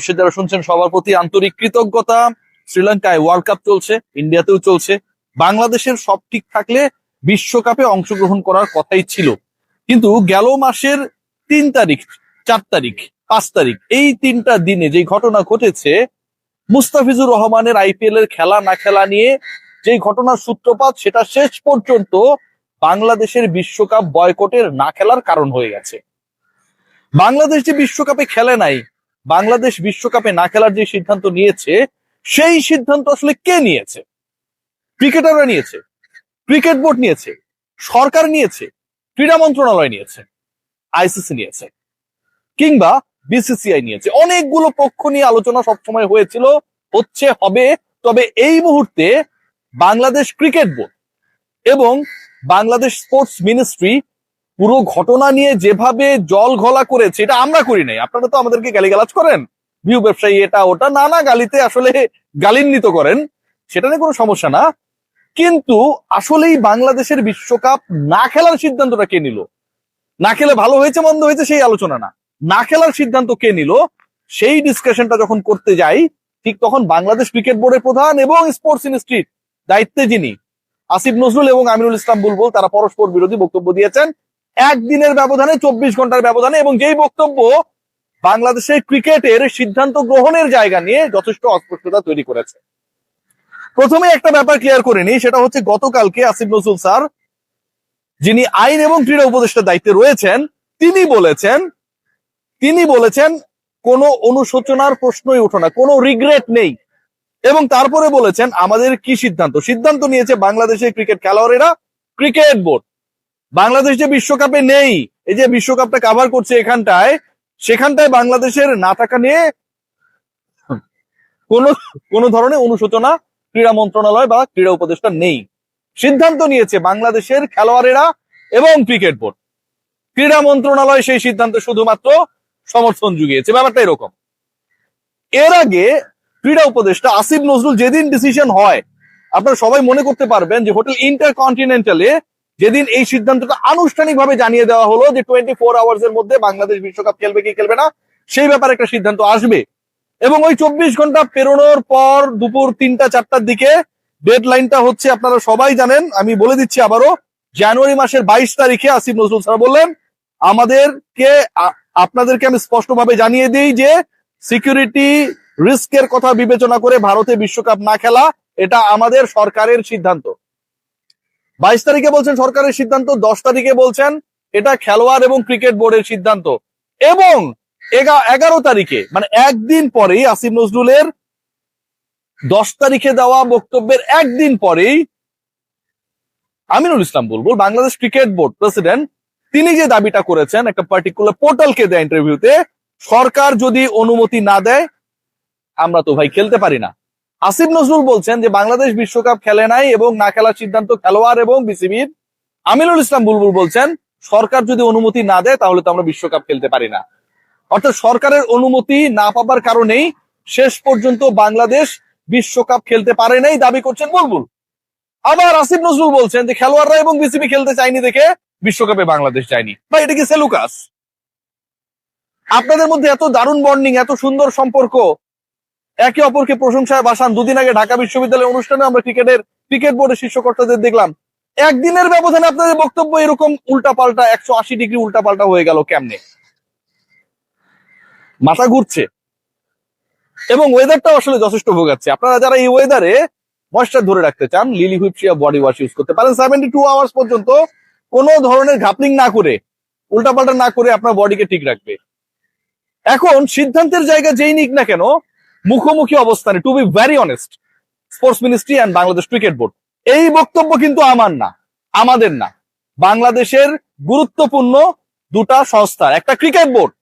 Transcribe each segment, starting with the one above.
দর্শক যারা শুনছেন, সবার প্রতি আন্তরিক কৃতজ্ঞতা। শ্রীলঙ্কায় ওয়ার্ল্ড কাপ চলছে ইন্ডিয়াতেও চলছে। বাংলাদেশের সব ঠিক থাকলে বিশ্বকাপে অংশগ্রহণ করার কথাই ছিল। কিন্তু গেল মাসের তিন তারিখ, চার তারিখ, পাঁচ তারিখ, এই তিনটা দিনে যে ঘটনা ঘটেছে, মুস্তাফিজুর রহমানের আইপিএল এর খেলা না খেলা নিয়ে যে ঘটনার সূত্রপাত, সেটা শেষ পর্যন্ত বাংলাদেশের বিশ্বকাপ বয়কটের না খেলার কারণ হয়ে গেছে। বাংলাদেশ যে বিশ্বকাপে খেলে নাই বাংলাদেশ বিশ্বকাপে না খেলার যে সিদ্ধান্ত নিয়েছে, সেই সিদ্ধান্ত আসলে কে নিয়েছে? ক্রিকেটাররা নিয়েছে, ক্রিকেট বোর্ড নিয়েছে, সরকার নিয়েছে, ক্রীড়া মন্ত্রণালয় নিয়েছে, আইসিসি নিয়েছে, কিংবা বিসিসিআই নিয়েছে। অনেকগুলো পক্ষ নিয়ে আলোচনা সবসময় হয়েছিল, হচ্ছে, হবে, তবে এই মুহূর্তে বাংলাদেশ ক্রিকেট বোর্ড এবং বাংলাদেশ স্পোর্টস মিনিস্ট্রি পুরো ঘটনা নিয়ে যেভাবে জল ঘোলা করেছে, এটা আমরা করি নাই। আপনারা তো আমাদেরকে গালিগালাজ করেন। ভিউ ব্যবসায়ী এটা, ওটা নানা গালিতে আসলে গালিন্বিত করেন। সেটা নিয়ে কোনো সমস্যা না। কিন্তু আসলেই বাংলাদেশের বিশ্বকাপ না খেলার সিদ্ধান্তটা কে নিল? না খেলে ভালো হয়েছে, মন্দ হয়েছে, সেই আলোচনা না। না খেলার সিদ্ধান্ত কে নিল? সেই ডিসকাশনটা যখন করতে যাই, ঠিক তখন বাংলাদেশ ক্রিকেট বোর্ডের প্রধান এবং স্পোর্টস ইনস্টিটিউট দায়িত্বে যিনি, আসিফ নজরুল এবং আমিনুল ইসলাম বুলবুল, তারা পরস্পর বিরোধী বক্তব্য দিয়েছেন। একদিনের ব্যবধানে, চব্বিশ ঘণ্টার ব্যবধানে এবং যেই বক্তব্য বাংলাদেশের ক্রিকেটের সিদ্ধান্ত গ্রহণের জায়গা নিয়ে যথেষ্ট অস্পষ্টতা তৈরি করেছে। প্রথমে একটা ব্যাপার ক্লিয়ার করে নিই, সেটা হচ্ছে গতকালকে আসিফ নজরুল স্যার, যিনি আইন এবং ক্রীড়া উপদেষ্টার দায়িত্বে রয়েছেন, তিনি বলেছেন তিনি বলেছেন, কোনো অনুশোচনার প্রশ্নই ওঠে না, কোনো রিগ্রেট নেই। এবং তারপরে বলেছেন, আমাদের কি সিদ্ধান্ত? সিদ্ধান্ত নিয়েছে বাংলাদেশের ক্রিকেট খেলোয়াড়েরা, ক্রিকেট বোর্ড। বাংলাদেশ যে বিশ্বকাপে নেই, এই যে বিশ্বকাপটা কাভার করছে এখানটায়, সেখানটায় বাংলাদেশের না থাকা নিয়ে কোন কোন ধরনের অনুশোচনা ক্রীড়া মন্ত্রণালয় বা ক্রীড়া উপদেষ্টা নেই। সিদ্ধান্ত নিয়েছে বাংলাদেশের খেলোয়াড়েরা এবং ক্রিকেট বোর্ড। ক্রীড়া মন্ত্রণালয় সেই সিদ্ধান্ত শুধুমাত্র সমর্থন জুগিয়েছে। ব্যাপারটা এরকম। এর আগে ক্রীড়া উপদেষ্টা আসিফ নজরুল যেদিন ডিসিশন হয়, আপনারা সবাই মনে করতে পারবেন যে হোটেল ইন্টার কন্টিনেন্টালে যেদিন এই সিদ্ধান্তটা আনুষ্ঠানিকভাবে জানিয়ে দেওয়া হলো যে টোয়েন্টি ফোর আওয়ার্স এর মধ্যে বাংলাদেশ বিশ্বকাপ খেলবে কি খেলবে না, সেই ব্যাপারে একটা সিদ্ধান্ত আসবে। এবং ওই চব্বিশ ঘণ্টা পেরোনোর পর দুপুর তিনটা, চারটার দিকে ডেড লাইনটা হচ্ছে, আপনারা সবাই জানেন, আমি বলে দিচ্ছি আবারও, জানুয়ারি মাসের বাইশ তারিখে আসিফ নজরুল স্যার বললেন, আমাদেরকে আপনাদেরকে আমি স্পষ্টভাবে জানিয়ে দিই যে সিকিউরিটি রিস্কের কথা বিবেচনা করে ভারতে বিশ্বকাপ না খেলা, এটা আমাদের সরকারের সিদ্ধান্ত। বাইশ তারিখে বলছেন সরকারের সিদ্ধান্ত, দশ তারিখে বলছেন এটা খেলোয়াড় এবং ক্রিকেট বোর্ডের সিদ্ধান্ত। এবং এগারো তারিখে মানে একদিন পরেই আসিফ নজরুলের দশ তারিখে দেওয়া বক্তব্যের একদিন পরেই Aminul Islam Bulbul, Bangladesh cricket board president, তিনি যে দাবিটা করেছেন একটা পার্টিকুলার পোর্টালকে দেয় ইন্টারভিউতে সরকার যদি অনুমতি না দেয়, আমরা তো ভাই খেলতে পারি না। আসিফ নজরুল বলছেন যে বাংলাদেশ বিশ্বকাপ খেলে নাই এবং না খেলার সিদ্ধান্ত খেলোয়াড় এবং বিসিবির। আমিনুল ইসলাম বুলবুল বলছেন, সরকার যদি অনুমতি না দেয় তাহলে তো আমরা বিশ্বকাপ খেলতে পারি না। অর্থাৎ সরকারের অনুমতি না পাবার কারণেই শেষ পর্যন্ত বাংলাদেশ বিশ্বকাপ খেলতে পারে নাই দাবি করছেন বুলবুল। আবার আসিফ নজরুল বলছেন যে খেলোয়াড়রা এবং বিসিবি খেলতে চায়নি দেখে বিশ্বকাপে বাংলাদেশ যায়নি। বা এটা কি সেলুকাস? আপনাদের মধ্যে এত দারুণ বন্ডিং, এত সুন্দর সম্পর্ক একে অপরকে প্রশংসায় বাসান দুদিন আগে ঢাকা বিশ্ববিদ্যালয়ের অনুষ্ঠানে আমরা ক্রিকেটের ক্রিকেট বোর্ডের শীর্ষ কর্তাদের দেখলাম। একদিনের ব্যবধানে আপনাদের বক্তব্য এরকম উল্টা পাল্টা একশো আশি ডিগ্রি উল্টা পাল্টা হয়ে গেল কেমনে? মাথা ঘুরছে। এবং ওয়েদারটা আসলে যথেষ্ট ভোগাচ্ছে। আপনারা যারা এই ওয়েদারে ময়েশ্চার ধরে রাখতে চান লিলি হুইপসিয়া বডি ওয়াশ ইউজ করতে পারেন। সেভেন্টি টু আওয়ার্স পর্যন্ত কোনো ধরনের ঘাপলিং না করে, উল্টাপাল্টা না করে আপনার বডিকে ঠিক রাখবে। এখন সিদ্ধান্তের জায়গা যেই নিক না কেন মুখোমুখি অবস্থানে to be very honest sports ministry and Bangladesh cricket board এই বক্তব্য কিন্তু আমার না, আমাদের না। বাংলাদেশের গুরুত্বপূর্ণ দুটা সংস্থা, একটা ক্রিকেট বোর্ড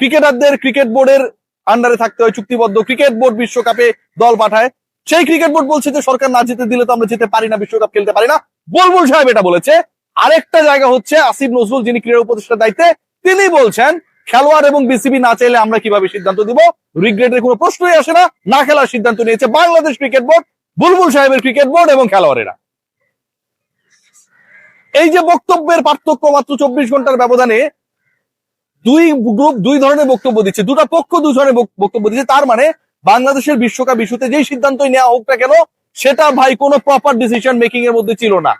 ক্রিকেটারদের ক্রিকেট বোর্ডের আন্ডারে থাকতে হয়, চুক্তিবদ্ধ ক্রিকেট বোর্ড বিশ্বকাপে দল পাঠায়। সেই ক্রিকেট বোর্ড বলছে যে, সরকার না যেতে দিলে তো আমরা যেতে পারি না, বিশ্বকাপ খেলতে পারি না। বুলবুল সাহেব এটা বলেছে। আরেকটা জায়গা হচ্ছে আসিফ নজরুল যিনি ক্রীড়া উপদেষ্টার দায়িত্বে, তিনি বলছেন খেলোয়াড় এবং বিসিবি না চাইলে আমরা কীভাবে সিদ্ধান্ত দিব? রিগ্রেটের কোনো প্রশ্নই আসে না। না খেলার সিদ্ধান্ত নিয়েছে বাংলাদেশ ক্রিকেট বোর্ড বুলবুল সাহেবের ক্রিকেট বোর্ড এবং খেলোয়াড়েরা। এই যে বক্তব্যের পার্থক্য মাত্র চব্বিশ ঘণ্টার ব্যবধানে দুই গ্রুপ দুই ধরনের বক্তব্য দিচ্ছে। দুটা পক্ষ দুই ধরনের বক্তব্য দিচ্ছে। তার মানে বাংলাদেশের বিশ্বকাপ ইস্যুতে যেই সিদ্ধান্তই নেওয়া হোক না কেন, সেটা ভাই কোনো প্রপার ডিসিশন মেকিং এর মধ্যে ছিল না।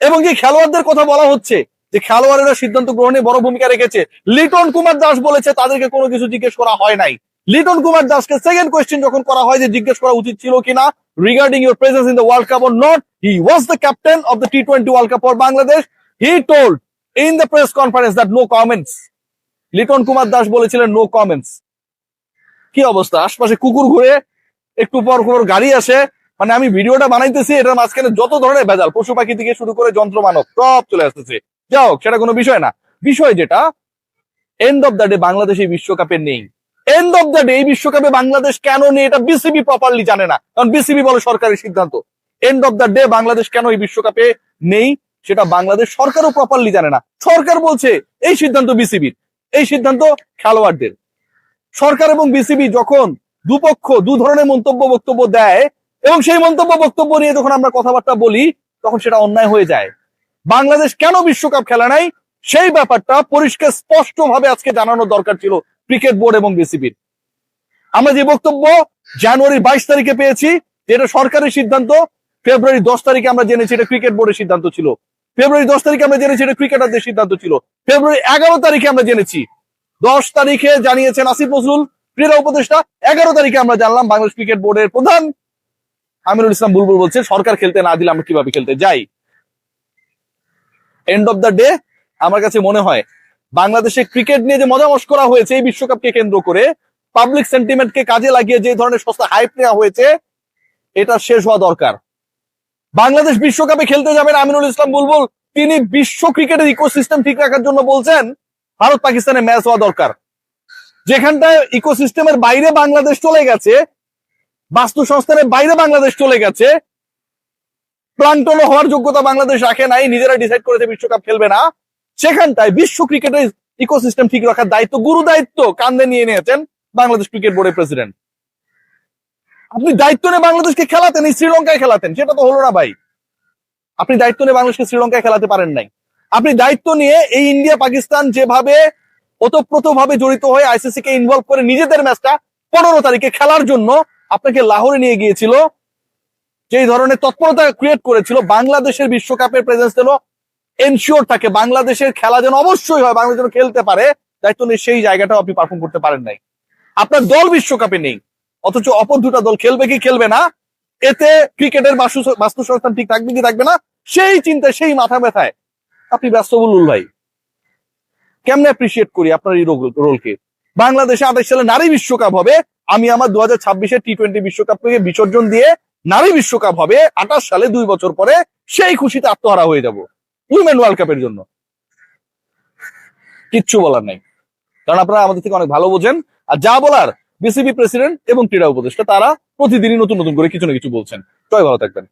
এবং যে খেলোয়াড়দের কথা বলা হচ্ছে যে খেলোয়াড়েরা সিদ্ধান্ত গ্রহণে বড় ভূমিকা রেখেছে। লিটন কুমার দাস বলেছে, তাদেরকে কোনো কিছু জিজ্ঞেস করা হয় নাই। লিটন কুমার দাসকে সেকেন্ড কোয়েশ্চেন যখন করা হয় যে জিজ্ঞেস করা উচিত ছিল কিনা regarding your presence in the world cup or not he was the captain of the T twenty world cup for Bangladesh he told in the press conference that no comments Liton Kumar Das বলেছিলেন no comments কি অবস্থা? আশপাশে কুকুর ঘুরে একটু পর পর গাড়ি আসে। মানে আমি ভিডিওটা বানাইতেছি, এটার মাঝখানে যত ধরনের ভেজাল, পশু পাখি থেকে শুরু করে যন্ত্র মানব সব চলে আসতেছে। যাই হোক সেটা কোনো বিষয় না। বিষয় যেটা end of the day Bangladesh এই বিশ্বকাপে নেই। এন্ড অফ দ্য ডে এই বিশ্বকাপে বাংলাদেশ কেন নেই এটা বিসিবি প্রপারলি জানে না। কারণ বিসিবি বলে সরকারের সিদ্ধান্ত। End of the day Bangladesh কেন এই বিশ্বকাপে নেই, সেটা বাংলাদেশ সরকারও প্রপারলি জানে না। সরকার বলছে, এই সিদ্ধান্ত বিসিবির এই সিদ্ধান্ত খেলোয়াড়দের। সরকার এবং বিসিবি যখন দুপক্ষ, দু ধরনের মন্তব্য বক্তব্য দেয়, এবং সেই মন্তব্য বক্তব্য নিয়ে যখন আমরা কথাবার্তা বলি, তখন সেটা অন্যায় হয়ে যায়। বাংলাদেশ কেন বিশ্বকাপ খেলা নাই? সেই ব্যাপারটা পরিষ্কার স্পষ্ট ভাবে আজকে জানানো দরকার ছিল ক্রিকেট বোর্ড এবং বিসিবির। আমরা যে বক্তব্য জানুয়ারির বাইশ তারিখে পেয়েছি, যেটা সরকারের সিদ্ধান্ত, ফেব্রুয়ারি দশ তারিখে আমরা জেনেছি এটা ক্রিকেট বোর্ডের সিদ্ধান্ত ছিল। ফেব্রুয়ারি দশ তারিখে আমরা জেনেছি এটা ক্রিকেটারদের সিদ্ধান্ত ছিল। ফেব্রুয়ারি এগারো তারিখে আমরা জেনেছি। দশ তারিখে জানিয়েছেন আসিফ নজরুল, ক্রীড়া উপদেষ্টা। এগারো তারিখে আমরা জানলাম বাংলাদেশ ক্রিকেট বোর্ডের প্রধান আমিরুল ইসলাম বুলবুল বলছে, সরকার খেলতে না দিলে আমরা কীভাবে খেলতে যাই? এন্ড অফ দ্য ডে আমার কাছে মনে হয়, বাংলাদেশে ক্রিকেট নিয়ে যে মজা করা হয়েছে এই বিশ্বকাপকে কেন্দ্র করে পাবলিক সেন্টিমেন্টকে কাজে লাগিয়ে যে ধরনের সস্তা হাইপ নেওয়া হয়েছে, এটা শেষ হওয়া দরকার। বাংলাদেশ বিশ্বকাপে খেলতে যাবেন আমিনুল ইসলাম বুলবুল, তিনি বিশ্ব ক্রিকেটের ইকোসিস্টেম ঠিক রাখার জন্য বলছেন, ভারত পাকিস্তানের ম্যাচ হওয়া দরকার। যেখানটায় ইকোসিস্টেমের বাইরে বাংলাদেশ চলে গেছে বাস্তু সংস্থানের বাইরে বাংলাদেশ চলে গেছে প্রান্তন হওয়ার যোগ্যতা বাংলাদেশ রাখে নাই, নিজেরা ডিসাইড করেছে বিশ্বকাপ খেলবে না। সেখানটায় বিশ্ব ক্রিকেটের ইকোসিস্টেম ঠিক রাখার দায়িত্ব, গুরু দায়িত্ব কান্দে নিয়ে নিয়েছেন বাংলাদেশ ক্রিকেট বোর্ডের প্রেসিডেন্ট আপনি দায়িত্ব নিয়ে বাংলাদেশকে খেলাতেন, এই শ্রীলঙ্কায় খেলাতেন, সেটা তো হলো না ভাই। আপনি দায়িত্ব নিয়ে বাংলাদেশকে শ্রীলঙ্কায় খেলাতে পারেন নাই। আপনি দায়িত্ব নিয়ে এই ইন্ডিয়া পাকিস্তান যেভাবে ওতপ্রোত ভাবে জড়িত হয়ে আইসিসি কে ইনভলভ করে নিজেদের ম্যাচটা পনেরো তারিখে খেলার জন্য আপনাকে লাহোরে নিয়ে গিয়েছিল। যেই ধরনের তৎপরতা ক্রিয়েট করেছিল, বাংলাদেশের বিশ্বকাপের প্রেজেন্স যেন এনশিওর থাকে, বাংলাদেশের খেলা যেন অবশ্যই হয়, বাংলাদেশ যেন খেলতে পারে, দায়িত্ব নিয়ে সেই জায়গাটাও আপনি পারফর্ম করতে পারেন নাই। আপনার দল বিশ্বকাপে নেই, অথচ অপর দুটা দল খেলবে কি খেলবে না, এতে ক্রিকেটের বাস্তু- বাস্তু সংস্থান ঠিক থাকবে কি থাকবে না, সেই চিন্তায় সেই মাথা ব্যথায়। আপনি ব্যস্ত বলুন ভাই, কেমনে অ্যাপ্রিসিয়েট করি আপনার এই রোলকে? বাংলাদেশে আঠাশ সালে নারী বিশ্বকাপ হবে, আমি আমার দু হাজার ছাব্বিশের টি টোয়েন্টি বিশ্বকাপকে বিসর্জন দিয়ে নারী বিশ্বকাপ হবে আঠাশ সালে দুই বছর পরে, সেই খুশিতে আত্মহারা হয়ে যাব। উইমেন ওয়ার্ল্ড কাপের জন্য। কিচ্ছু বলার নাই। কারণ আপনারা আমাদের থেকে অনেক ভালো বোঝেন। আর যা বলার বিসিবি প্রেসিডেন্ট এবং ক্রীড়া উপদেষ্টা, তারা প্রতিদিনই নতুন নতুন করে কিছু না কিছু বলছেন। সবাই ভালো থাকবেন।